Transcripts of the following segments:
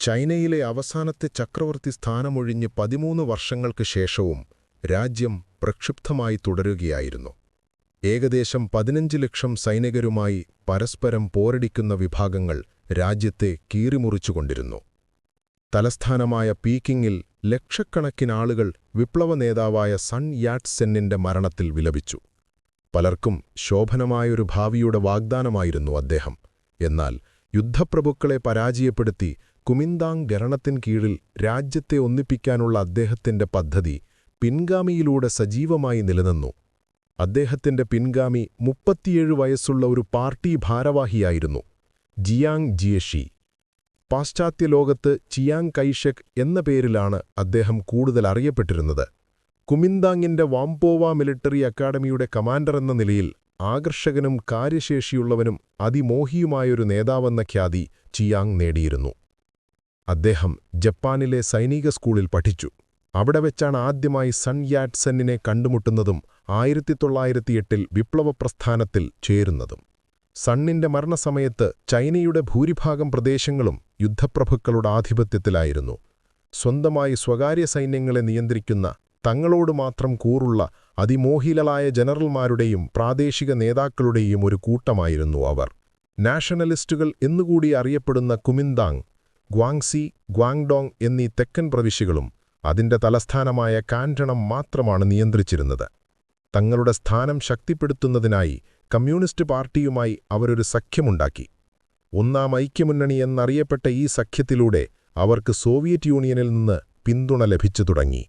ചൈനയിലെ അവസാനത്തെ ചക്രവർത്തി സ്ഥാനമൊഴിഞ്ഞ് പതിമൂന്ന് വർഷങ്ങൾക്ക് ശേഷവും രാജ്യം പ്രക്ഷുബ്ധമായി തുടരുകയായിരുന്നു. ഏകദേശം പതിനഞ്ച് ലക്ഷം സൈനികരുമായി പരസ്പരം പോരടിക്കുന്ന വിഭാഗങ്ങൾ രാജ്യത്തെ കീറിമുറിച്ചുകൊണ്ടിരുന്നു. തലസ്ഥാനമായ പീക്കിങ്ങിൽ ലക്ഷക്കണക്കിനാളുകൾ വിപ്ലവ നേതാവായ സൺ യാറ്റ് സെന്നിന്റെ മരണത്തിൽ വിലപിച്ചു. പലർക്കും ശോഭനമായൊരു ഭാവിയുടെ വാഗ്ദാനമായിരുന്നു അദ്ദേഹം. എന്നാൽ യുദ്ധപ്രഭുക്കളെ പരാജയപ്പെടുത്തി കുമിന്താങ് ഗരണത്തിൻ കീഴിൽ രാജ്യത്തെ ഒന്നിപ്പിക്കാനുള്ള അദ്ദേഹത്തിന്റെ പദ്ധതി പിൻഗാമിയിലൂടെ സജീവമായി നിലനിന്നു. അദ്ദേഹത്തിന്റെ പിൻഗാമി മുപ്പത്തിയേഴ് വയസ്സുള്ള ഒരു പാർട്ടി ഭാരവാഹിയായിരുന്നു ജിയാങ് ജിയഷി. പാശ്ചാത്യ ലോകത്ത് ചിയാങ് കൈഷക് എന്ന പേരിലാണ് അദ്ദേഹം കൂടുതൽ അറിയപ്പെട്ടിരുന്നത്. കുമിന്താങ്ങിന്റെ വാംപോവ മിലിറ്ററി അക്കാഡമിയുടെ കമാൻഡർ എന്ന നിലയിൽ ആകർഷകനും കാര്യശേഷിയുള്ളവനും അതിമോഹിയുമായൊരു നേതാവെന്ന ഖ്യാതി ചിയാങ് നേടിയിരുന്നു. അദ്ദേഹം ജപ്പാനിലെ സൈനിക സ്കൂളിൽ പഠിച്ചു. അവിടെ വെച്ചാണ് ആദ്യമായി സൺ യാറ്റ്സെന്നിനെ കണ്ടുമുട്ടുന്നതും ആയിരത്തി തൊള്ളായിരത്തിയെട്ടിൽ വിപ്ലവപ്രസ്ഥാനത്തിൽ ചേരുന്നതും. സണ്ണിന്റെ മരണസമയത്ത് ചൈനയുടെ ഭൂരിഭാഗം പ്രദേശങ്ങളും യുദ്ധപ്രഭുക്കളുടെ ആധിപത്യത്തിലായിരുന്നു. സ്വന്തമായി സ്വകാര്യ സൈന്യങ്ങളെ നിയന്ത്രിക്കുന്ന തങ്ങളോട് മാത്രം കൂറുള്ള അതിമോഹിലളായ ജനറൽമാരുടെയും പ്രാദേശിക നേതാക്കളുടെയും ഒരു കൂട്ടമായിരുന്നു അവർ. നാഷണലിസ്റ്റുകൾ എന്നുകൂടി അറിയപ്പെടുന്ന കുമിന്താങ് ഗ്വാങ്സി ഗ്വാങ്ഡോങ് എന്നീ തെക്കൻ പ്രവിശ്യകളും അതിന്റെ തലസ്ഥാനമായ കാൻഡണം മാത്രമാണ് നിയന്ത്രിച്ചിരുന്നത്. തങ്ങളുടെ സ്ഥാനം ശക്തിപ്പെടുത്തുന്നതിനായി കമ്മ്യൂണിസ്റ്റ് പാർട്ടിയുമായി അവരൊരു സഖ്യമുണ്ടാക്കി. ഒന്നാം ഐക്യമുന്നണി എന്നറിയപ്പെട്ട ഈ സഖ്യത്തിലൂടെ അവർക്ക് സോവിയറ്റ് യൂണിയനിൽ നിന്ന് പിന്തുണ ലഭിച്ചു തുടങ്ങി.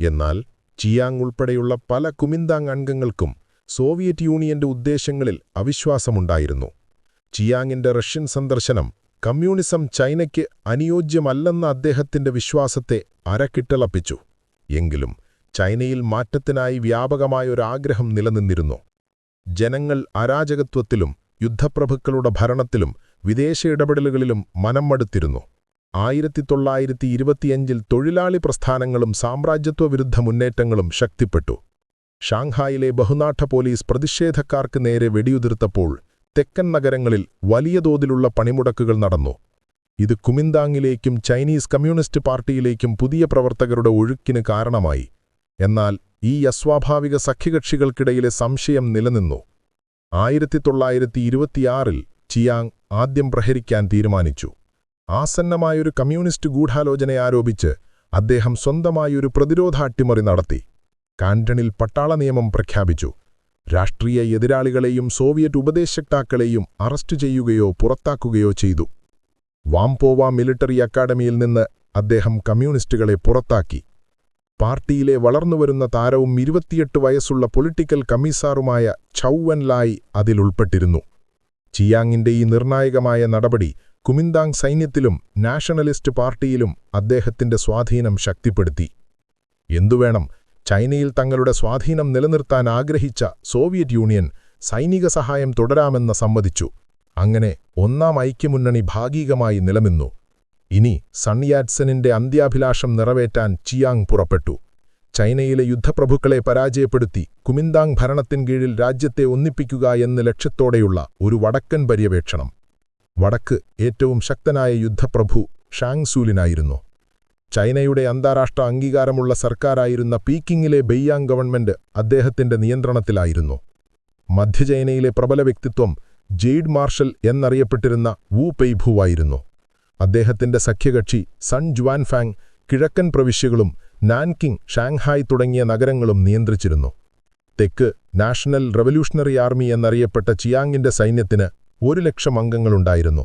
എന്നാൽ ചിയാങ് ഉൾപ്പെടെയുള്ള പല കുമിന്താങ് അംഗങ്ങൾക്കും സോവിയറ്റ് യൂണിയന്റെ ഉദ്ദേശങ്ങളിൽ അവിശ്വാസമുണ്ടായിരുന്നു. ചിയാങ്ങിന്റെ റഷ്യൻ സന്ദർശനം കമ്മ്യൂണിസം ചൈനയ്ക്ക് അനുയോജ്യമല്ലെന്ന അദ്ദേഹത്തിന്റെ വിശ്വാസത്തെ അരക്കിട്ടളപ്പിച്ചു. എങ്കിലും ചൈനയിൽ മാറ്റത്തിനായി വ്യാപകമായൊരാഗ്രഹം നിലനിന്നിരുന്നു. ജനങ്ങൾ അരാജകത്വത്തിലും യുദ്ധപ്രഭുക്കളുടെ ഭരണത്തിലും വിദേശ ഇടപെടലുകളിലും മനം മടുത്തിരുന്നു ആയിരത്തി തൊള്ളായിരത്തി ഇരുപത്തിയഞ്ചിൽ തൊഴിലാളി പ്രസ്ഥാനങ്ങളും സാമ്രാജ്യത്വവിരുദ്ധ മുന്നേറ്റങ്ങളും ശക്തിപ്പെട്ടു. ഷാങ്ഹായിലെ ബഹുനാട്ട പോലീസ് പ്രതിഷേധക്കാർക്ക് നേരെ വെടിയുതിർത്തപ്പോൾ തെക്കൻ നഗരങ്ങളിൽ വലിയ തോതിലുള്ള പണിമുടക്കുകൾ നടന്നു. ഇത് കുമിന്താങ്ങിലേക്കും ചൈനീസ് കമ്മ്യൂണിസ്റ്റ് പാർട്ടിയിലേക്കും പുതിയ പ്രവർത്തകരുടെ ഒഴുക്കിന് കാരണമായി. എന്നാൽ ഈ അസ്വാഭാവിക സഖ്യകക്ഷികൾക്കിടയിലെ സംശയം നിലനിന്നു. ആയിരത്തി തൊള്ളായിരത്തി ഇരുപത്തിയാറിൽ ചിയാങ് ആദ്യം പ്രഹരിക്കാൻ തീരുമാനിച്ചു. ആസന്നമായൊരു കമ്മ്യൂണിസ്റ്റ് ഗൂഢാലോചന ആരോപിച്ച് അദ്ദേഹം സ്വന്തമായൊരു പ്രതിരോധ അട്ടിമറി നടത്തി. കാന്റണിൽ പട്ടാള നിയമം പ്രഖ്യാപിച്ചു. രാഷ്ട്രീയ എതിരാളികളെയും സോവിയറ്റ് ഉപദേശക്താക്കളെയും അറസ്റ്റ് ചെയ്യുകയോ പുറത്താക്കുകയോ ചെയ്തു. വാംപോവ മിലിറ്ററി അക്കാഡമിയിൽ നിന്ന് അദ്ദേഹം കമ്മ്യൂണിസ്റ്റുകളെ പുറത്താക്കി. പാർട്ടിയിലെ വളർന്നുവരുന്ന താരവും ഇരുപത്തിയെട്ട് വയസ്സുള്ള പൊളിറ്റിക്കൽ കമ്മീസാറുമായ ചൌവൻ ലായ് അതിലുൾപ്പെട്ടിരുന്നു ചിയാങ്ങിന്റെ ഈ നിർണായകമായ നടപടി കുമിന്താങ് സൈന്യത്തിലും നാഷണലിസ്റ്റ് പാർട്ടിയിലും അദ്ദേഹത്തിന്റെ സ്വാധീനം ശക്തിപ്പെടുത്തി. എന്തുവേണം ചൈനയിൽ തങ്ങളുടെ സ്വാധീനം നിലനിർത്താൻ ആഗ്രഹിച്ച സോവിയറ്റ് യൂണിയൻ സൈനിക സഹായം തുടരാമെന്ന് സമ്മതിച്ചു. അങ്ങനെ ഒന്നാം ഐക്യമുന്നണി ഭാഗികമായി നിലനിന്നു. ഇനി സൺയാറ്റ്സനിന്റെ അന്ത്യാഭിലാഷം നിറവേറ്റാൻ ചിയാങ് പുറപ്പെട്ടു. ചൈനയിലെ യുദ്ധപ്രഭുക്കളെ പരാജയപ്പെടുത്തി കുമിന്താങ് ഭരണത്തിൻ കീഴിൽ രാജ്യത്തെ ഒന്നിപ്പിക്കുക എന്ന ലക്ഷ്യത്തോടെയുള്ള ഒരു വടക്കൻ പര്യവേക്ഷണം. വടക്ക് ഏറ്റവും ശക്തനായ യുദ്ധപ്രഭു ഷാങ്സൂലിനായിരുന്നു. ചൈനയുടെ അന്താരാഷ്ട്ര അംഗീകാരമുള്ള സർക്കാരായിരുന്ന പീക്കിങ്ങിലെ ബെയ്യാങ് ഗവൺമെന്റ് അദ്ദേഹത്തിന്റെ നിയന്ത്രണത്തിലായിരുന്നു. മധ്യചൈനയിലെ പ്രബല വ്യക്തിത്വം ജെയ്ഡ് മാർഷൽ എന്നറിയപ്പെട്ടിരുന്ന വു പെയ്ഭുവായിരുന്നു. അദ്ദേഹത്തിന്റെ സഖ്യകക്ഷി സൺ ജുവാൻഫാങ് കിഴക്കൻ പ്രവിശ്യകളും നാൻകിങ് ഷാങ്ഹായ് തുടങ്ങിയ നഗരങ്ങളും നിയന്ത്രിച്ചിരുന്നു. തെക്ക് നാഷണൽ റവല്യൂഷണറി ആർമി എന്നറിയപ്പെട്ട ചിയാങ്ങിന്റെ സൈന്യത്തിന് ഒരു ലക്ഷം അംഗങ്ങളുണ്ടായിരുന്നു.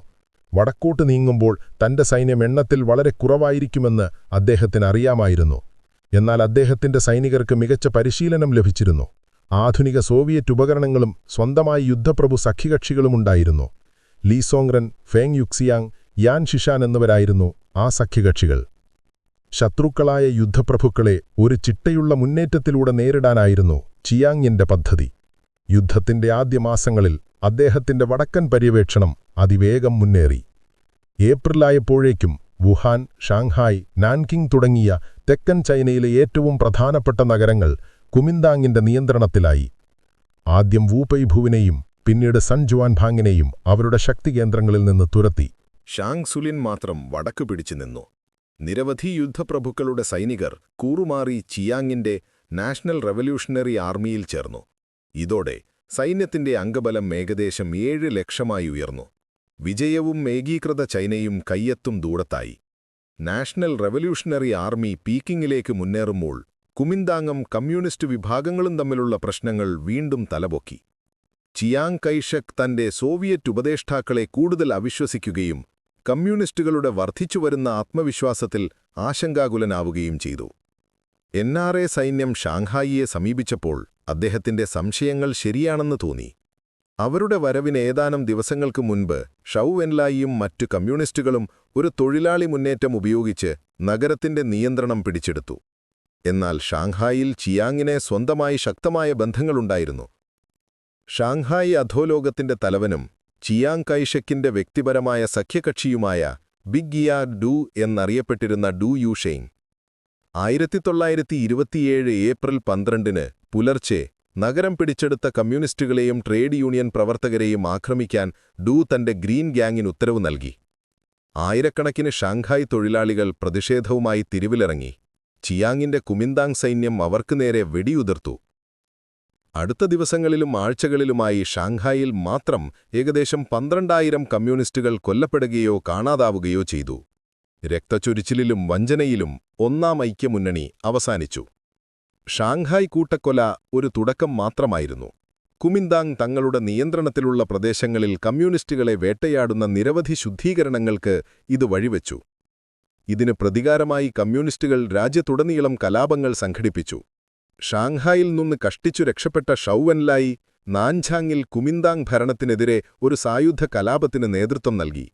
വടക്കോട്ട് നീങ്ങുമ്പോൾ തന്റെ സൈന്യം എണ്ണത്തിൽ വളരെ കുറവായിരിക്കുമെന്ന് അദ്ദേഹത്തിന് അറിയാമായിരുന്നു. എന്നാൽ അദ്ദേഹത്തിന്റെ സൈനികർക്ക് മികച്ച പരിശീലനം ലഭിച്ചിരുന്നു. ആധുനിക സോവിയറ്റ് ഉപകരണങ്ങളും സ്വന്തമായി യുദ്ധപ്രഭു സഖ്യകക്ഷികളുമുണ്ടായിരുന്നു. ലീസോങ്റൻ ഫേങ് യുക്സിയാങ് യാൻ ഷിഷാൻ എന്നിവരായിരുന്നു ആ സഖ്യകക്ഷികൾ. ശത്രുക്കളായ യുദ്ധപ്രഭുക്കളെ ഒരു ചിട്ടയുള്ള മുന്നേറ്റത്തിലൂടെ നേരിടാനായിരുന്നു ചിയാങ്ങിന്റെ പദ്ധതി. യുദ്ധത്തിന്റെ ആദ്യ മാസങ്ങളിൽ അദ്ദേഹത്തിന്റെ വടക്കൻ പര്യവേക്ഷണം അതിവേഗം മുന്നേറി. ഏപ്രിലായപ്പോഴേക്കും വുഹാൻ ഷാങ്ഹായ് നാൻകിങ് തുടങ്ങിയ തെക്കൻ ചൈനയിലെ ഏറ്റവും പ്രധാനപ്പെട്ട നഗരങ്ങൾ കുമിന്താങ്ങിന്റെ നിയന്ത്രണത്തിലായി. ആദ്യം വൂപൈഭുവിനെയും പിന്നീട് സൺജുവാൻ ഭാങ്ങിനെയും അവരുടെ ശക്തികേന്ദ്രങ്ങളിൽ നിന്ന് തുരത്തി. ഷാങ് സുലിൻ മാത്രം വടക്കു പിടിച്ചു നിന്നു. നിരവധി യുദ്ധപ്രഭുക്കളുടെ സൈനികർ കൂറുമാറി ചിയാങ്ങിന്റെ നാഷണൽ റവല്യൂഷണറി ആർമിയിൽ ചേർന്നു. ഇതോടെ സൈന്യത്തിന്റെ അംഗബലം ഏകദേശം ഏഴ് ലക്ഷമായി ഉയർന്നു. വിജയവും ഏകീകൃത ചൈനയും കയ്യെത്തും ദൂരത്തായി നാഷണൽ റെവല്യൂഷണറി ആർമി പീക്കിങ്ങിലേക്ക് മുന്നേറുമ്പോൾ കുമിന്താങ്ങും കമ്മ്യൂണിസ്റ്റ് വിഭാഗങ്ങളും തമ്മിലുള്ള പ്രശ്നങ്ങൾ വീണ്ടും തലപൊക്കി. ചിയാങ് കൈഷക് തന്റെ സോവിയറ്റ് ഉപദേഷ്ടാക്കളെ കൂടുതൽ അവിശ്വസിക്കുകയും കമ്മ്യൂണിസ്റ്റുകളുടെ വർദ്ധിച്ചുവരുന്ന ആത്മവിശ്വാസത്തിൽ ആശങ്കാകുലനാവുകയും ചെയ്തു. എൻ സൈന്യം ഷാങ്ഹായിയെ സമീപിച്ചപ്പോൾ അദ്ദേഹത്തിന്റെ സംശയങ്ങൾ ശരിയാണെന്ന് തോന്നി. അവരുടെ വരവിന് ഏതാനും ദിവസങ്ങൾക്ക് മുൻപ് ഷൗവെൻലായിയും മറ്റു കമ്മ്യൂണിസ്റ്റുകളും ഒരു തൊഴിലാളി മുന്നേറ്റം ഉപയോഗിച്ച് നഗരത്തിന്റെ നിയന്ത്രണം പിടിച്ചെടുത്തു. എന്നാൽ ഷാങ്ഹായിൽ ചിയാങ്ങിനെ സ്വന്തമായി ശക്തമായ ബന്ധങ്ങളുണ്ടായിരുന്നു. ഷാങ്ഹായി അധോലോകത്തിന്റെ തലവനും ചിയാങ് കൈഷക്കിന്റെ വ്യക്തിപരമായ സഖ്യകക്ഷിയുമായ ബിഗ് ഗിയാ ഡു എന്നറിയപ്പെട്ടിരുന്ന ഡു യൂഷെയിങ് ആയിരത്തി തൊള്ളായിരത്തി ഇരുപത്തിയേഴ് ഏപ്രിൽ പന്ത്രണ്ടിന് പുലർച്ചെ നഗരം പിടിച്ചെടുത്ത കമ്മ്യൂണിസ്റ്റുകളെയും ട്രേഡ് യൂണിയൻ പ്രവർത്തകരെയും ആക്രമിക്കാൻ ഡു തന്റെ ഗ്രീൻ ഗ്യാങ്ങിന് ഉത്തരവ് നൽകി. ആയിരക്കണക്കിന് ഷാങ്ഹായ് തൊഴിലാളികൾ പ്രതിഷേധവുമായി തിരിവിലിറങ്ങി. ചിയാങ്ങിന്റെ കുമിന്താങ് സൈന്യം അവർക്കു നേരെ വെടിയുതിർത്തു. അടുത്ത ദിവസങ്ങളിലും ആഴ്ചകളിലുമായി ഷാങ്ഹായിൽ മാത്രം ഏകദേശം പന്ത്രണ്ടായിരം കമ്മ്യൂണിസ്റ്റുകൾ കൊല്ലപ്പെടുകയോ കാണാതാവുകയോ ചെയ്തു. രക്തച്ചൊരിച്ചിലിലും വഞ്ചനയിലും ഒന്നാം ഐക്യമുന്നണി അവസാനിച്ചു. ഷാങ്ഹായ് കൂട്ടക്കൊല ഒരു തുടക്കം മാത്രമായിരുന്നു. കുമിന്താങ് തങ്ങളുടെ നിയന്ത്രണത്തിലുള്ള പ്രദേശങ്ങളിൽ കമ്മ്യൂണിസ്റ്റുകളെ വേട്ടയാടുന്ന നിരവധി ശുദ്ധീകരണങ്ങൾക്ക് ഇത് വഴിവെച്ചു. ഇതിന് പ്രതികാരമായി കമ്മ്യൂണിസ്റ്റുകൾ രാജ്യത്തുടനീളം കലാപങ്ങൾ സംഘടിപ്പിച്ചു. ഷാങ്ഹായിൽ നിന്ന് കഷ്ടിച്ചു രക്ഷപ്പെട്ട ഷൌവൻലായി നാൻഝാങ്ങിൽ കുമിന്താങ് ഭരണത്തിനെതിരെ ഒരു സായുധ കലാപത്തിന് നേതൃത്വം നൽകി.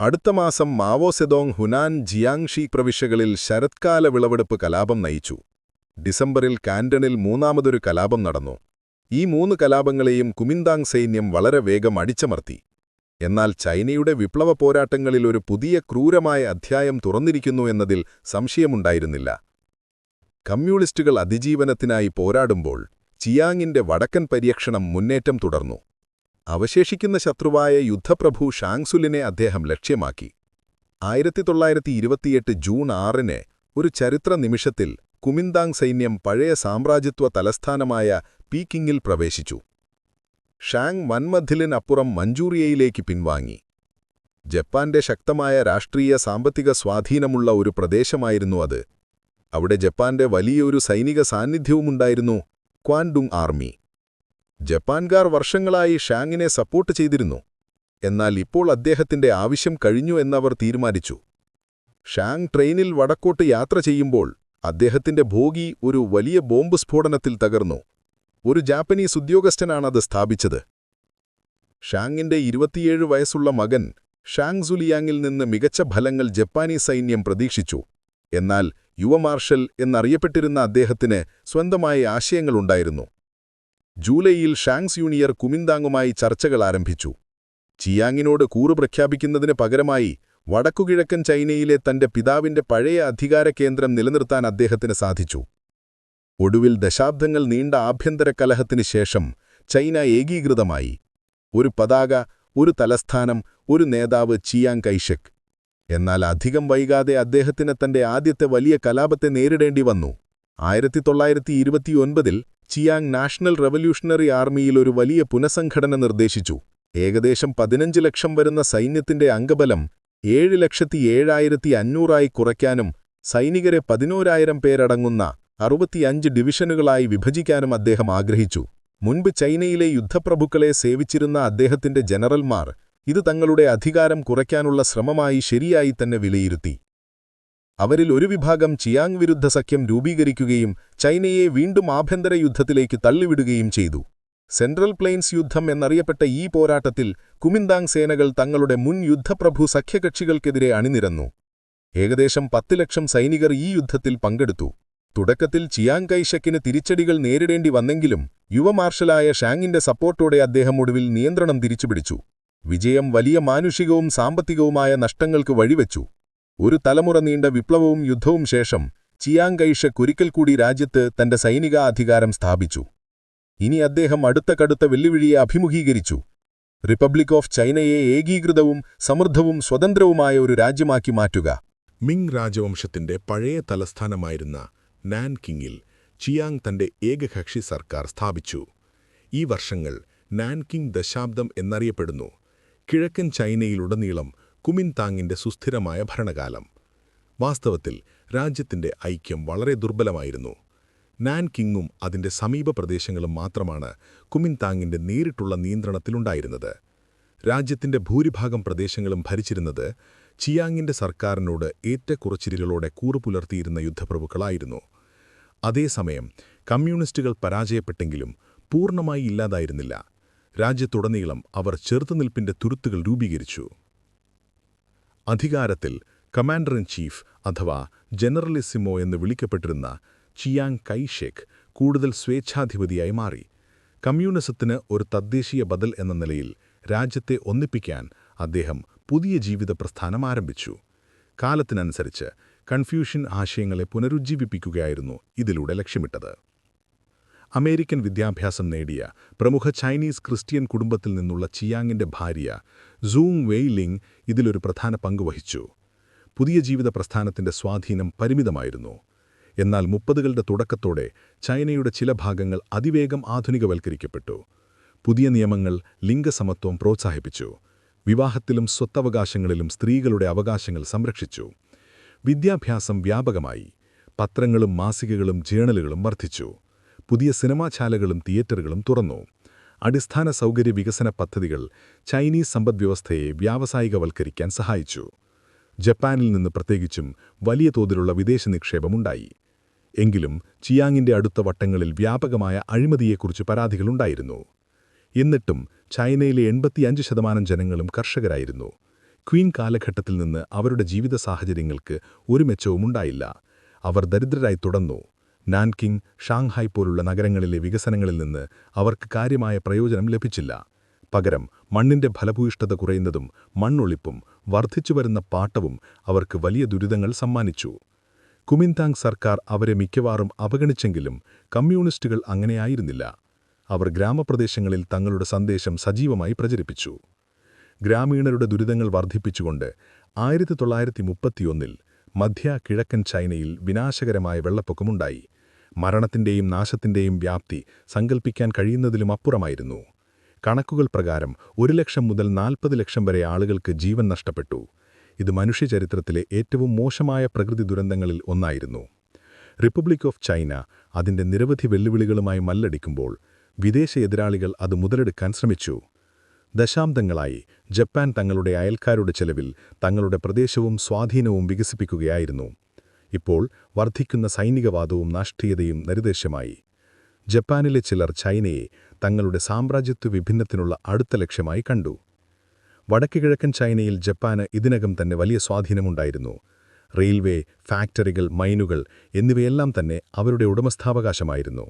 അടുത്ത മാസം മാവോസെദോങ് ഹുനാൻ ജിയാങ്ഷി പ്രവിശ്യകളിൽ ശരത്കാല വിളവെടുപ്പ് കലാപം നയിച്ചു. ഡിസംബറിൽ കാന്റണിൽ മൂന്നാമതൊരു കലാപം നടന്നു. ഈ മൂന്ന് കലാപങ്ങളെയും കുമിന്താങ് സൈന്യം വളരെ വേഗം അടിച്ചമർത്തി. എന്നാൽ ചൈനയുടെ വിപ്ലവ പോരാട്ടങ്ങളിൽ ഒരു പുതിയ ക്രൂരമായ അധ്യായം തുറന്നിരിക്കുന്നു എന്നതിൽ സംശയമുണ്ടായിരുന്നില്ല. കമ്മ്യൂണിസ്റ്റുകൾ അതിജീവനത്തിനായി പോരാടുമ്പോൾ ചിയാങ്ങിന്റെ വടക്കൻ പര്യക്ഷണം മുന്നേറ്റം തുടർന്നു. അവശേഷിക്കുന്ന ശത്രുവായ യുദ്ധപ്രഭു ഷാങ്സുലിനെ അദ്ദേഹം ലക്ഷ്യമാക്കി. ആയിരത്തി തൊള്ളായിരത്തി ഇരുപത്തിയെട്ട് ജൂൺ ആറിന് ഒരു ചരിത്ര നിമിഷത്തിൽ കുമിന്താങ് സൈന്യം പഴയ സാമ്രാജ്യത്വ തലസ്ഥാനമായ പീക്കിങ്ങിൽ പ്രവേശിച്ചു. ഷാങ് വൻമധിലിനപ്പുറം മഞ്ചൂറിയയിലേക്ക് പിൻവാങ്ങി. ജപ്പാന്റെ ശക്തമായ രാഷ്ട്രീയ സാമ്പത്തിക സ്വാധീനമുള്ള ഒരു പ്രദേശമായിരുന്നു അത്. അവിടെ ജപ്പാന്റെ വലിയൊരു സൈനിക സാന്നിധ്യവുമുണ്ടായിരുന്നു ക്വാൻഡുങ് ആർമി. ജപ്പാൻകാർ വർഷങ്ങളായി ഷാങ്ങിനെ സപ്പോർട്ട് ചെയ്തിരുന്നു. എന്നാൽ ഇപ്പോൾ അദ്ദേഹത്തിന്റെ ആവശ്യം കഴിഞ്ഞു എന്നവർ തീരുമാനിച്ചു. ഷാങ് ട്രെയിനിൽ വടക്കോട്ട് യാത്ര ചെയ്യുമ്പോൾ അദ്ദേഹത്തിന്റെ ഭോഗി ഒരു വലിയ ബോംബ് സ്ഫോടനത്തിൽ തകർന്നു. ഒരു ജാപ്പനീസ് ഉദ്യോഗസ്ഥനാണത് സ്ഥാപിച്ചത്. ഷാങ്ങിന്റെ ഇരുപത്തിയേഴ് വയസ്സുള്ള മകൻ ഷാങ് സുലിയാങ്ങിൽ നിന്ന് മികച്ച ഫലങ്ങൾ ജപ്പാനീസ് സൈന്യം പ്രതീക്ഷിച്ചു. എന്നാൽ യുവമാർഷൽ എന്നറിയപ്പെട്ടിരുന്ന അദ്ദേഹത്തിന് സ്വന്തമായ ആശയങ്ങളുണ്ടായിരുന്നു. ജൂലൈയിൽ ഷാങ്സ് യൂണിയർ കുമിന്താങ്ങുമായി ചർച്ചകൾ ആരംഭിച്ചു. ചിയാങ്ങിനോട് കൂറു പ്രഖ്യാപിക്കുന്നതിന് പകരമായി വടക്കുകിഴക്കൻ ചൈനയിലെ തന്റെ പിതാവിന്റെ പഴയ അധികാര കേന്ദ്രം നിലനിർത്താൻ അദ്ദേഹത്തിന് സാധിച്ചു. ഒടുവിൽ ദശാബ്ദങ്ങൾ നീണ്ട ആഭ്യന്തര കലഹത്തിന് ശേഷം ചൈന ഏകീകൃതമായി. ഒരു പതാക ഒരു തലസ്ഥാനം ഒരു നേതാവ് ചിയാങ് കൈഷക്. എന്നാൽ അധികം വൈകാതെ അദ്ദേഹത്തിന് തന്റെ ആദ്യത്തെ വലിയ കലാപത്തെ നേരിടേണ്ടി വന്നു. ആയിരത്തി തൊള്ളായിരത്തി ഇരുപത്തിയൊൻപതിൽ ചിയാങ് നാഷണൽ റവല്യൂഷണറി ആർമിയിൽ ഒരു വലിയ പുനഃസംഘടന നിർദ്ദേശിച്ചു. ഏകദേശം പതിനഞ്ച് ലക്ഷം വരുന്ന സൈന്യത്തിന്റെ അംഗബലം ഏഴ് ലക്ഷത്തി ഏഴായിരത്തി അഞ്ഞൂറായി കുറയ്ക്കാനും സൈനികരെ പതിനോരായിരം പേരടങ്ങുന്ന അറുപത്തിയഞ്ച് ഡിവിഷനുകളായി വിഭജിക്കാനും അദ്ദേഹം ആഗ്രഹിച്ചു. മുൻപ് ചൈനയിലെ യുദ്ധപ്രഭുക്കളെ സേവിച്ചിരുന്ന അദ്ദേഹത്തിന്റെ ജനറൽമാർ ഇത് തങ്ങളുടെ അധികാരം കുറയ്ക്കാനുള്ള ശ്രമമായി ശരിയായി തന്നെ വിലയിരുത്തി. അവരിൽ ഒരു വിഭാഗം ചിയാങ് വിരുദ്ധ സഖ്യം രൂപീകരിക്കുകയും ചൈനയെ വീണ്ടും ആഭ്യന്തര യുദ്ധത്തിലേക്ക് തള്ളിവിടുകയും ചെയ്തു. സെൻട്രൽ പ്ലെയിൻസ് യുദ്ധം എന്നറിയപ്പെട്ട ഈ പോരാട്ടത്തിൽ കുമിന്താങ് സേനകൾ തങ്ങളുടെ മുൻ യുദ്ധപ്രഭു സഖ്യകക്ഷികൾക്കെതിരെ അണിനിരന്നു. ഏകദേശം പത്ത് ലക്ഷം സൈനികർ ഈ യുദ്ധത്തിൽ പങ്കെടുത്തു. തുടക്കത്തിൽ ചിയാങ് കൈഷക്കിന് തിരിച്ചടികൾ നേരിടേണ്ടി വന്നെങ്കിലും യുവമാർഷലായ ഷാങ്ങിന്റെ സപ്പോർട്ടോടെ അദ്ദേഹം ഒടുവിൽ നിയന്ത്രണം തിരിച്ചുപിടിച്ചു. വിജയം വലിയ മാനുഷികവും സാമ്പത്തികവുമായ നഷ്ടങ്ങൾക്ക് വഴിവെച്ചു. ഒരു തലമുറ നീണ്ട വിപ്ലവവും യുദ്ധവും ശേഷം ചിയാങ് കൈഷക് ഒരിക്കൽ കൂടി രാജ്യത്ത് തന്റെ സൈനികാധികാരം സ്ഥാപിച്ചു. ഇനി അദ്ദേഹം അടുത്ത കടുത്ത വെല്ലുവിളിയെ അഭിമുഖീകരിച്ചു. റിപ്പബ്ലിക് ഓഫ് ചൈനയെ ഏകീകൃതവും സമൃദ്ധവും സ്വതന്ത്രവുമായ ഒരു രാജ്യമാക്കി മാറ്റുക. മിങ് രാജവംശത്തിന്റെ പഴയ തലസ്ഥാനമായിരുന്ന നാൻകിങ്ങിൽ ചിയാങ് തന്റെ ഏകകക്ഷി സർക്കാർ സ്ഥാപിച്ചു. ഈ വർഷങ്ങൾ നാൻകിങ് ദശാബ്ദം എന്നറിയപ്പെടുന്നു. കിഴക്കൻ ചൈനയിലുടനീളം കുമിൻതാങ്ങിന്റെ സുസ്ഥിരമായ ഭരണകാലം. വാസ്തവത്തിൽ രാജ്യത്തിന്റെ ഐക്യം വളരെ ദുർബലമായിരുന്നു. നാൻകിങ്ങും അതിന്റെ സമീപ പ്രദേശങ്ങളും മാത്രമാണ് കുമിൻതാങ്ങിന്റെ നേരിട്ടുള്ള നിയന്ത്രണത്തിലുണ്ടായിരുന്നത്. രാജ്യത്തിന്റെ ഭൂരിഭാഗം പ്രദേശങ്ങളും ഭരിച്ചിരുന്നത് ചിയാങ്ങിന്റെ സർക്കാരിനോട് ഏറ്റക്കുറച്ചിലുകളോടെ കൂറുപുലർത്തിയിരുന്ന യുദ്ധപ്രഭുക്കളായിരുന്നു. അതേസമയം കമ്മ്യൂണിസ്റ്റുകൾ പരാജയപ്പെട്ടെങ്കിലും പൂർണമായി ഇല്ലാതായിരുന്നില്ല. രാജ്യത്തുടനീളം അവർ ചെറുത്തുനിൽപ്പിന്റെ തുരുത്തുകൾ രൂപീകരിച്ചു. അധികാരത്തിൽ കമാൻഡർ ഇൻ ചീഫ് അഥവാ ജനറലിസിമോ എന്ന് വിളിക്കപ്പെട്ടിരുന്ന ചിയാങ് കൈഷെക് കൂടുതൽ സ്വേച്ഛാധിപതിയായി മാറി. കമ്മ്യൂണിസത്തിന് ഒരു തദ്ദേശീയ ബദൽ എന്ന നിലയിൽ രാജ്യത്തെ ഒന്നിപ്പിക്കാൻ അദ്ദേഹം പുതിയ ജീവിത പ്രസ്ഥാനം ആരംഭിച്ചു. കാലത്തിനനുസരിച്ച് കൺഫ്യൂഷൻ ആശയങ്ങളെ പുനരുജ്ജീവിപ്പിക്കുകയായിരുന്നു ഇതിലൂടെ ലക്ഷ്യമിട്ടത്. അമേരിക്കൻ വിദ്യാഭ്യാസം നേടിയ പ്രമുഖ ചൈനീസ് ക്രിസ്ത്യൻ കുടുംബത്തിൽ നിന്നുള്ള ചിയാങ്ങിന്റെ ഭാര്യ സൂങ് വെയ്ലിംഗ് ഇതിലൊരു പ്രധാന പങ്ക് വഹിച്ചു. പുതിയ ജീവിത പ്രസ്ഥാനത്തിന്റെ സ്വാധീനം പരിമിതമായിരുന്നു. എന്നാൽ മുപ്പതുകളുടെ തുടക്കത്തോടെ ചൈനയുടെ ചില ഭാഗങ്ങൾ അതിവേഗം ആധുനികവൽക്കരിക്കപ്പെട്ടു. പുതിയ നിയമങ്ങൾ ലിംഗസമത്വം പ്രോത്സാഹിപ്പിച്ചു. വിവാഹത്തിലും സ്വത്തവകാശങ്ങളിലും സ്ത്രീകളുടെ അവകാശങ്ങൾ സംരക്ഷിച്ചു. വിദ്യാഭ്യാസം വ്യാപകമായി. പത്രങ്ങളും മാസികകളും ജേണലുകളും വർദ്ധിച്ചു. പുതിയ സിനിമാശാലകളും തിയേറ്ററുകളും തുറന്നു. അടിസ്ഥാന സൗകര്യ വികസന പദ്ധതികൾ ചൈനീസ് സമ്പദ്വ്യവസ്ഥയെ വ്യാവസായികവൽക്കരിക്കാൻ സഹായിച്ചു. ജപ്പാനിൽ നിന്ന് പ്രത്യേകിച്ചും വലിയ തോതിലുള്ള വിദേശ നിക്ഷേപമുണ്ടായി. എങ്കിലും ചിയാങ്ങിന്റെ അടുത്ത വട്ടങ്ങളിൽ വ്യാപകമായ അഴിമതിയെക്കുറിച്ച് പരാതികളുണ്ടായിരുന്നു. എന്നിട്ടും ചൈനയിലെ എൺപത്തിയഞ്ച് ശതമാനം ജനങ്ങളും കർഷകരായിരുന്നു. ക്വീൻ കാലഘട്ടത്തിൽ നിന്ന് അവരുടെ ജീവിത സാഹചര്യങ്ങൾക്ക് ഒരു മെച്ചവുമുണ്ടായില്ല അവർ ദരിദ്രരായി തുടർന്നു. നാൻകിങ് ഷാങ്ഹായ് പോലുള്ള നഗരങ്ങളിലെ വികസനങ്ങളിൽ നിന്ന് അവർക്ക് കാര്യമായ പ്രയോജനം ലഭിച്ചില്ല. പകരം മണ്ണിന്റെ ഫലഭൂയിഷ്ഠത കുറയുന്നതും മണ്ണൊളിപ്പും വർദ്ധിച്ചുവരുന്ന പാട്ടവും അവർക്ക് വലിയ ദുരിതങ്ങൾ സമ്മാനിച്ചു. കുമിൻതാങ് സർക്കാർ അവരെ മിക്കവാറും അവഗണിച്ചെങ്കിലും കമ്മ്യൂണിസ്റ്റുകൾ അങ്ങനെയായിരുന്നില്ല. അവർ ഗ്രാമപ്രദേശങ്ങളിൽ തങ്ങളുടെ സന്ദേശം സജീവമായി പ്രചരിപ്പിച്ചു. ഗ്രാമീണരുടെ ദുരിതങ്ങൾ വർദ്ധിപ്പിച്ചുകൊണ്ട് ആയിരത്തി തൊള്ളായിരത്തി മുപ്പത്തിയൊന്നിൽ മധ്യ കിഴക്കൻ ചൈനയിൽ വിനാശകരമായ വെള്ളപ്പൊക്കമുണ്ടായി. മരണത്തിന്റെയും നാശത്തിന്റെയും വ്യാപ്തി സങ്കൽപ്പിക്കാൻ കഴിയുന്നതിലും അപ്പുറമായിരുന്നു. കണക്കുകൾ പ്രകാരം ഒരു ലക്ഷം മുതൽ നാൽപ്പത് ലക്ഷം വരെ ആളുകൾക്ക് ജീവൻ നഷ്ടപ്പെട്ടു. ഇത് മനുഷ്യചരിത്രത്തിലെ ഏറ്റവും മോശമായ പ്രകൃതി ദുരന്തങ്ങളിൽ ഒന്നായിരുന്നു. റിപ്പബ്ലിക് ഓഫ് ചൈന അതിന്റെ നിരവധി വെല്ലുവിളികളുമായി മല്ലടിക്കുമ്പോൾ വിദേശ എതിരാളികൾ അത് മുതലെടുക്കാൻ ശ്രമിച്ചു. ദശാബ്ദങ്ങളായി ജപ്പാൻ തങ്ങളുടെ അയൽക്കാരുടെ ചെലവിൽ തങ്ങളുടെ പ്രദേശവും സ്വാധീനവും വികസിപ്പിക്കുകയായിരുന്നു. ഇപ്പോൾ വർദ്ധിക്കുന്ന സൈനികവാദവും നാഷ്ട്രീയതയും നരിദേശമായി ജപ്പാനിലെ ചിലർ ചൈനയെ തങ്ങളുടെ സാമ്രാജ്യത്വ വിഭിന്നത്തിനുള്ള അടുത്ത ലക്ഷ്യമായി കണ്ടു. വടക്കുകിഴക്കൻ ചൈനയിൽ ജപ്പാന് ഇതിനകം തന്നെ വലിയ സ്വാധീനമുണ്ടായിരുന്നു. റെയിൽവേ ഫാക്ടറികൾ മൈനുകൾ എന്നിവയെല്ലാം തന്നെ അവരുടെ ഉടമസ്ഥാവകാശമായിരുന്നു.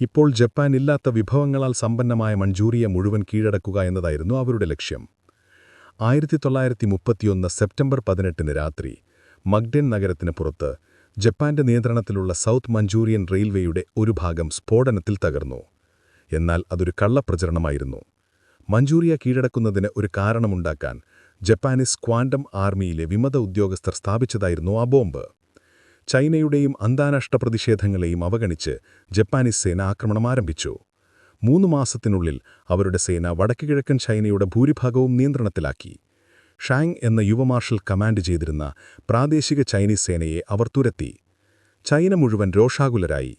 ഇപ്പോൾ ജപ്പാൻ ഇല്ലാത്ത വിഭവങ്ങളാൽ സമ്പന്നമായ മഞ്ചൂരിയ മുഴുവൻ കീഴടക്കുക എന്നതായിരുന്നു അവരുടെ ലക്ഷ്യം. ആയിരത്തി തൊള്ളായിരത്തി മുപ്പത്തിയൊന്ന് സെപ്റ്റംബർ പതിനെട്ടിന് രാത്രി മഗ്ഡൻ നഗരത്തിന് പുറത്ത് ജപ്പാന്റെ നിയന്ത്രണത്തിലുള്ള സൗത്ത് മഞ്ചൂരിയൻ റെയിൽവേയുടെ ഒരു ഭാഗം സ്ഫോടനത്തിൽ തകർന്നു. എന്നാൽ അതൊരു കള്ളപ്രചരണമായിരുന്നു. മഞ്ചൂരിയ കീഴടക്കുന്നതിന് ഒരു കാരണമുണ്ടാക്കാൻ ജപ്പാനീസ് ക്വാണ്ടം ആർമിയിലെ വിമത ഉദ്യോഗസ്ഥർ സ്ഥാപിച്ചതായിരുന്നു ആ ബോംബ്. ചൈനയുടെയും അന്താരാഷ്ട്ര പ്രതിഷേധങ്ങളെയും അവഗണിച്ച് ജപ്പാനീസ് സേന ആക്രമണം ആരംഭിച്ചു. മൂന്ന് മാസത്തിനുള്ളിൽ അവരുടെ സേന വടക്കുകിഴക്കൻ ചൈനയുടെ ഭൂരിഭാഗവും നിയന്ത്രണത്തിലാക്കി. ഷാങ് എന്ന യുവമാർഷൽ കമാൻഡ് ചെയ്തിരുന്ന പ്രാദേശിക ചൈനീസ് സേനയെ അവർ തുരത്തി. ചൈന മുഴുവൻ രോഷാകുലരായി.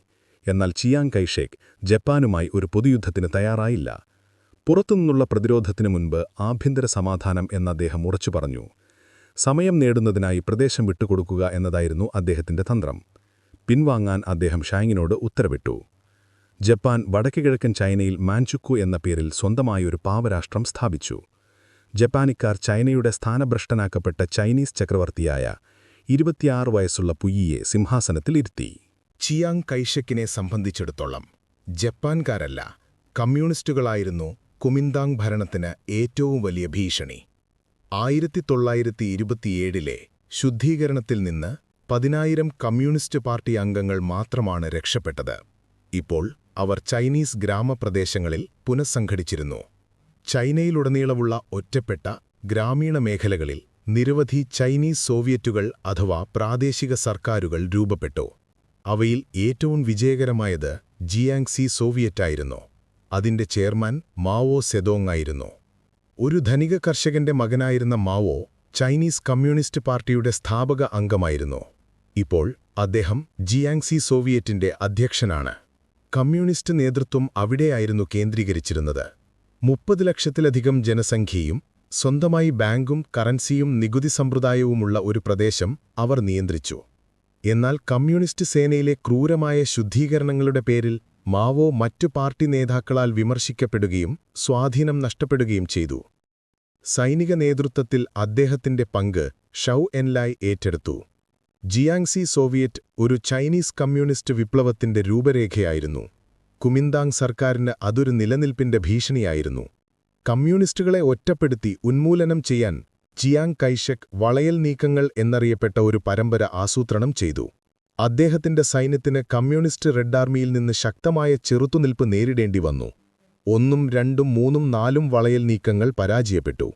എന്നാൽ ചിയാങ് കൈഷേക്ക് ജപ്പാനുമായി ഒരു പൊതുയുദ്ധത്തിന് തയ്യാറായില്ല. പുറത്തുനിന്നുള്ള പ്രതിരോധത്തിനു മുൻപ് ആഭ്യന്തര സമാധാനം എന്ന് അദ്ദേഹം ഉറച്ചു പറഞ്ഞു. സമയം നേടുന്നതിനായി പ്രദേശം വിട്ടുകൊടുക്കുക എന്നതായിരുന്നു അദ്ദേഹത്തിന്റെ തന്ത്രം. പിൻവാങ്ങാൻ അദ്ദേഹം ഷാങ്ങിനോട് ഉത്തരവിട്ടു. ജപ്പാൻ വടക്കുകിഴക്കൻ ചൈനയിൽ മാൻചുക്കു എന്ന പേരിൽ സ്വന്തമായൊരു പാവരാഷ്ട്രം സ്ഥാപിച്ചു. ജപ്പാനിക്കാർ ചൈനയുടെ സ്ഥാനഭ്രഷ്ടനാക്കപ്പെട്ട ചൈനീസ് ചക്രവർത്തിയായ ഇരുപത്തിയാറ് വയസ്സുള്ള പുയ്യിയെ സിംഹാസനത്തിലിരുത്തി ചിയാങ് കൈഷക്കിനെ സംബന്ധിച്ചിടത്തോളം ജപ്പാൻകാരല്ല കമ്മ്യൂണിസ്റ്റുകളായിരുന്നു കുമിന്താങ് ഭരണത്തിന് ഏറ്റവും വലിയ ഭീഷണി. ആയിരത്തി തൊള്ളായിരത്തി ഇരുപത്തിയേഴിലെ ശുദ്ധീകരണത്തിൽ നിന്ന് പതിനായിരം കമ്മ്യൂണിസ്റ്റ് പാർട്ടി അംഗങ്ങൾ മാത്രമാണ് രക്ഷപ്പെട്ടത്. ഇപ്പോൾ അവർ ചൈനീസ് ഗ്രാമപ്രദേശങ്ങളിൽ പുനഃസംഘടിച്ചിരുന്നു. ചൈനയിലുടനീളമുള്ള ഒറ്റപ്പെട്ട ഗ്രാമീണ മേഖലകളിൽ നിരവധി ചൈനീസ് സോവിയറ്റുകൾ അഥവാ പ്രാദേശിക സർക്കാരുകൾ രൂപപ്പെട്ടു. അവയിൽ ഏറ്റവും വിജയകരമായത് ജിയാങ്സി സോവിയറ്റായിരുന്നു. അതിന്റെ ചെയർമാൻ മാവോ സെദോങ് ആയിരുന്നു ഒരു ധനിക കർഷകന്റെ മകനായിരുന്ന മാവോ ചൈനീസ് കമ്മ്യൂണിസ്റ്റ് പാർട്ടിയുടെ സ്ഥാപക അംഗമായിരുന്നു. ഇപ്പോൾ അദ്ദേഹം ജിയാങ്സി സോവിയറ്റിന്റെ അധ്യക്ഷനാണ്. കമ്മ്യൂണിസ്റ്റ് നേതൃത്വം അവിടെയായിരുന്നു കേന്ദ്രീകരിച്ചിരുന്നത്. മുപ്പത് ലക്ഷത്തിലധികം ജനസംഖ്യയും സ്വന്തമായി ബാങ്കും കറൻസിയും നികുതി സമ്പ്രദായവുമുള്ള ഒരു പ്രദേശം അവർ നിയന്ത്രിച്ചു. എന്നാൽ കമ്മ്യൂണിസ്റ്റ് സേനയിലെ ക്രൂരമായ ശുദ്ധീകരണങ്ങളുടെ പേരിൽ മാവോ മറ്റു പാർട്ടി നേതാക്കളാൽ വിമർശിക്കപ്പെടുകയും സ്വാധീനം നഷ്ടപ്പെടുകയും ചെയ്തു. സൈനിക നേതൃത്വത്തിൽ അദ്ദേഹത്തിന്റെ പങ്ക് ഷൌ എൻലായ് ഏറ്റെടുത്തു. ജിയാങ്സി സോവിയറ്റ് ഒരു ചൈനീസ് കമ്മ്യൂണിസ്റ്റ് വിപ്ലവത്തിന്റെ രൂപരേഖയായിരുന്നു. കുമിന്താങ് സർക്കാരിന് അതൊരു നിലനിൽപ്പിന്റെ ഭീഷണിയായിരുന്നു. കമ്മ്യൂണിസ്റ്റുകളെ ഒറ്റപ്പെടുത്തി ഉന്മൂലനം ചെയ്യാൻ ചിയാങ് കൈഷക് വളയൽ നീക്കങ്ങൾ എന്നറിയപ്പെട്ട ഒരു പരമ്പര ആസൂത്രണം ചെയ്തു. അദ്ദേഹത്തിന്റെ സൈന്യത്തിന് കമ്മ്യൂണിസ്റ്റ് റെഡ് ആർമിയിൽ നിന്ന് ശക്തമായ ചെറുത്തുനിൽപ്പ് നേരിടേണ്ടി വന്നു. ഒന്നും രണ്ടും മൂന്നും നാലും വളയൽ നീക്കങ്ങൾ പരാജയപ്പെട്ടു.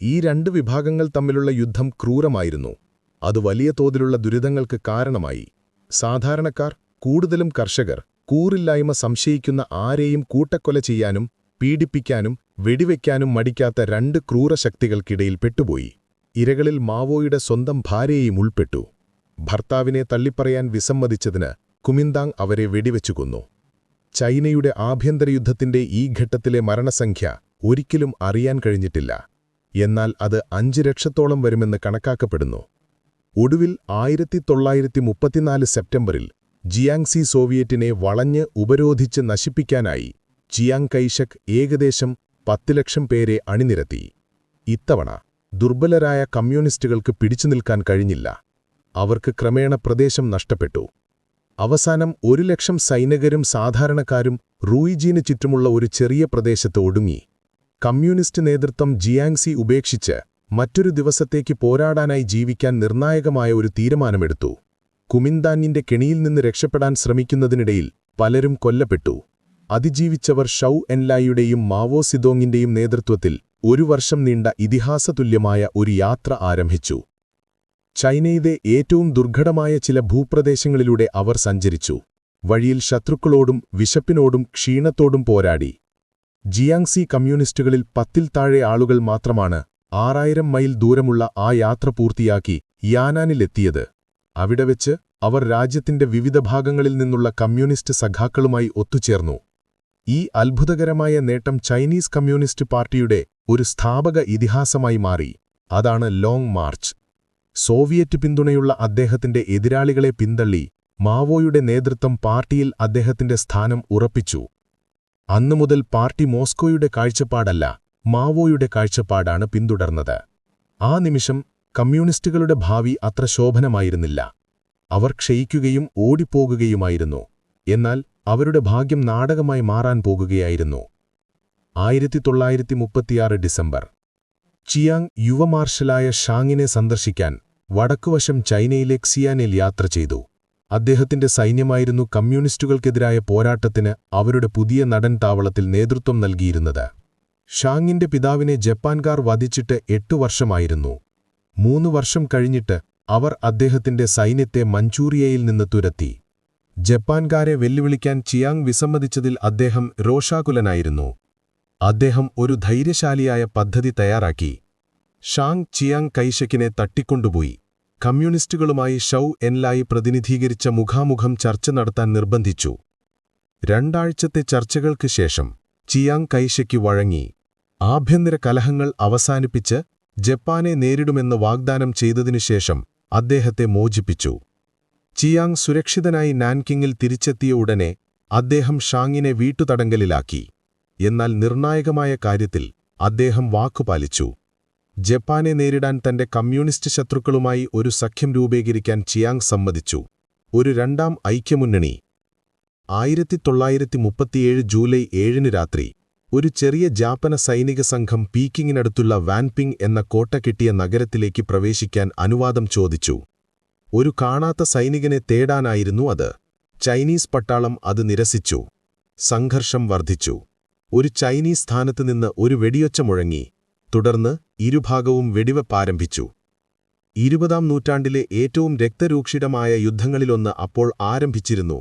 ഈ രണ്ട് വിഭാഗങ്ങൾ തമ്മിലുള്ള യുദ്ധം ക്രൂരമായിരുന്നു. അത് വലിയ തോതിലുള്ള ദുരിതങ്ങൾക്ക് കാരണമായി. സാധാരണക്കാർ കൂടുതലും കർഷകർ കൂറില്ലായ്മ സംശയിക്കുന്ന ആരെയും കൂട്ടക്കൊല ചെയ്യാനും പീഡിപ്പിക്കാനും വെടിവെക്കാനും മടിക്കാത്ത രണ്ട് ക്രൂരശക്തികൾക്കിടയിൽ പെട്ടുപോയി. ഇരകളിൽ മാവോയുടെ സ്വന്തം ഭാര്യയും ഉൾപ്പെട്ടു. ഭർത്താവിനെ തള്ളിപ്പറയാൻ വിസമ്മതിച്ചതിന് കുമിന്താങ് അവരെ വെടിവെച്ചു കൊന്നു ചൈനയുടെ ആഭ്യന്തരയുദ്ധത്തിന്റെ ഈ ഘട്ടത്തിലെ മരണസംഖ്യ ഒരിക്കലും അറിയാൻ കഴിഞ്ഞിട്ടില്ല. എന്നാൽ അത് അഞ്ച് ലക്ഷത്തോളം വരുമെന്ന് കണക്കാക്കപ്പെടുന്നു. ഒടുവിൽ ആയിരത്തി തൊള്ളായിരത്തി മുപ്പത്തിനാല് സെപ്റ്റംബറിൽ ജിയാങ്സി സോവിയറ്റിനെ വളഞ്ഞ് ഉപരോധിച്ച് നശിപ്പിക്കാനായി ജിയാങ് കൈഷക് ഏകദേശം പത്ത് ലക്ഷം പേരെ അണിനിരത്തി. ഇത്തവണ ദുർബലരായ കമ്മ്യൂണിസ്റ്റുകൾക്ക് പിടിച്ചു നിൽക്കാൻ കഴിഞ്ഞില്ല. അവർക്ക് ക്രമേണ പ്രദേശം നഷ്ടപ്പെട്ടു. അവസാനം ഒരു ലക്ഷം സൈനികരും സാധാരണക്കാരും റൂയിജീന് ചുറ്റുമുള്ള ഒരു ചെറിയ പ്രദേശത്ത് ഒടുങ്ങി. കമ്മ്യൂണിസ്റ്റ് നേതൃത്വം ജിയാങ്സി ഉപേക്ഷിച്ച് മറ്റൊരു ദിവസത്തേക്ക് പോരാടാനായി ജീവിക്കാൻ നിർണായകമായ ഒരു തീരുമാനമെടുത്തു. കുമിന്താനിന്റെ കെണിയിൽ നിന്ന് രക്ഷപ്പെടാൻ ശ്രമിക്കുന്നതിനിടയിൽ പലരും കൊല്ലപ്പെട്ടു. അതിജീവിച്ചവർ ഷൌ എൻലായുടെയും മാവോ സിദോങ്ങിന്റെയും നേതൃത്വത്തിൽ ഒരു വർഷം നീണ്ട ഇതിഹാസതുല്യമായ ഒരു യാത്ര ആരംഭിച്ചു. ചൈനയിലെ ഏറ്റവും ദുർഘടമായ ചില ഭൂപ്രദേശങ്ങളിലൂടെ അവർ സഞ്ചരിച്ചു. വഴിയിൽ ശത്രുക്കളോടും വിശപ്പിനോടും ക്ഷീണത്തോടും പോരാടി. ജിയാങ്സി കമ്മ്യൂണിസ്റ്റുകളിൽ പത്തിൽ താഴെ ആളുകൾ മാത്രമാണ് ആറായിരം മൈൽ ദൂരമുള്ള ആ യാത്ര പൂർത്തിയാക്കി യാനാനിലെത്തിയത്. അവിടെ വെച്ച് അവർ രാജ്യത്തിന്റെ വിവിധ ഭാഗങ്ങളിൽ നിന്നുള്ള കമ്മ്യൂണിസ്റ്റ് സഖാക്കളുമായി ഒത്തുചേർന്നു. ഈ അത്ഭുതകരമായ നേട്ടം ചൈനീസ് കമ്മ്യൂണിസ്റ്റ് പാർട്ടിയുടെ ഒരു സ്ഥാപക ഇതിഹാസമായി മാറി. അതാണ് ലോങ് മാർച്ച്. സോവിയറ്റ് പിന്തുണയുള്ള അദ്ദേഹത്തിന്റെ എതിരാളികളെ പിന്തള്ളി മാവോയുടെ നേതൃത്വം പാർട്ടിയിൽ അദ്ദേഹത്തിന്റെ സ്ഥാനം ഉറപ്പിച്ചു. അന്നുമുതൽ പാർട്ടി മോസ്കോയുടെ കാഴ്ചപ്പാടല്ല മാവോയുടെ കാഴ്ചപ്പാടാണ് പിന്തുടർന്നത്. ആ നിമിഷം കമ്മ്യൂണിസ്റ്റുകളുടെ ഭാവി അത്ര ശോഭനമായിരുന്നില്ല. അവർ ക്ഷയിക്കുകയും ഓടിപ്പോകുകയുമായിരുന്നു. എന്നാൽ അവരുടെ ഭാഗ്യം നാടകമായി മാറാൻ പോകുകയായിരുന്നു. ആയിരത്തി ഡിസംബർ ചിയാങ് യുവമാർഷലായ ഷാങ്ങിനെ സന്ദർശിക്കാൻ വടക്കുവശം ചൈനയിലെ ക്സിയാനിൽ യാത്ര ചെയ്തു. അദ്ദേഹത്തിന്റെ സൈന്യമായിരുന്നു കമ്മ്യൂണിസ്റ്റുകൾക്കെതിരായ പോരാട്ടത്തിന് അവരുടെ പുതിയ നടൻ താവളത്തിൽ നേതൃത്വം നൽകിയിരുന്നത്. ഷാങ്ങിന്റെ പിതാവിനെ ജപ്പാൻകാർ വധിച്ചിട്ട് എട്ടു വർഷമായിരുന്നു. മൂന്ന് വർഷം കഴിഞ്ഞിട്ട് അവർ അദ്ദേഹത്തിന്റെ സൈന്യത്തെ മഞ്ചൂറിയയിൽ നിന്ന് തുരത്തി. ജപ്പാൻകാരെ വെല്ലുവിളിക്കാൻ ചിയാങ് വിസമ്മതിച്ചതിൽ അദ്ദേഹം രോഷാകുലനായിരുന്നു. അദ്ദേഹം ഒരു ധൈര്യശാലിയായ പദ്ധതി തയ്യാറാക്കി. ഷാങ് ചിയാങ് കൈഷക്കിനെ തട്ടിക്കൊണ്ടുപോയി. കമ്മ്യൂണിസ്റ്റുകളുമായി ഷൌ എൻലായി പ്രതിനിധീകരിച്ച മുഖാമുഖം ചർച്ച നടത്താൻ നിർബന്ധിച്ചു. രണ്ടാഴ്ചത്തെ ചർച്ചകൾക്ക് ശേഷം ചിയാങ് കൈഷയ്ക്ക് വഴങ്ങി. ആഭ്യന്തര കലഹങ്ങൾ അവസാനിപ്പിച്ച് ജപ്പാനെ നേരിടുമെന്ന് വാഗ്ദാനം ചെയ്തതിനുശേഷം അദ്ദേഹത്തെ മോചിപ്പിച്ചു. ചിയാങ് സുരക്ഷിതനായി നാൻകിങ്ങിൽ തിരിച്ചെത്തിയ ഉടനെ അദ്ദേഹം ഷാങ്ങിനെ വീട്ടുതടങ്കലിലാക്കി. എന്നാൽ നിർണായകമായ കാര്യത്തിൽ അദ്ദേഹം വാക്കുപാലിച്ചു ജപ്പാനെ നേരിടാൻ തന്റെ കമ്മ്യൂണിസ്റ്റ് ശത്രുക്കളുമായി ഒരു സഖ്യം രൂപീകരിക്കാൻ ചിയാങ് സമ്മതിച്ചു. ഒരു രണ്ടാം ഐക്യമുന്നണി. ആയിരത്തി തൊള്ളായിരത്തി മുപ്പത്തിയേഴ് ജൂലൈ ഏഴിന് രാത്രി ഒരു ചെറിയ ജാപ്പന സൈനിക സംഘം പീക്കിങ്ങിനടുത്തുള്ള വാൻപിങ് എന്ന കോട്ട കിട്ടിയ നഗരത്തിലേക്ക് പ്രവേശിക്കാൻ അനുവാദം ചോദിച്ചു. ഒരു കാണാത്ത സൈനികനെ തേടാനായിരുന്നു അത്. ചൈനീസ് പട്ടാളം അത് നിരസിച്ചു. സംഘർഷം വർദ്ധിച്ചു. ഒരു ചൈനീസ് സ്ഥാനത്ത് നിന്ന് ഒരു വെടിയൊച്ച മുഴങ്ങി. തുടർന്ന് ഇരുഭാഗവും വെടിവെപ്പാരംഭിച്ചു ഇരുപതാം നൂറ്റാണ്ടിലെ ഏറ്റവും രക്തരൂക്ഷിതമായ യുദ്ധങ്ങളിലൊന്ന് അപ്പോൾ ആരംഭിച്ചിരുന്നു.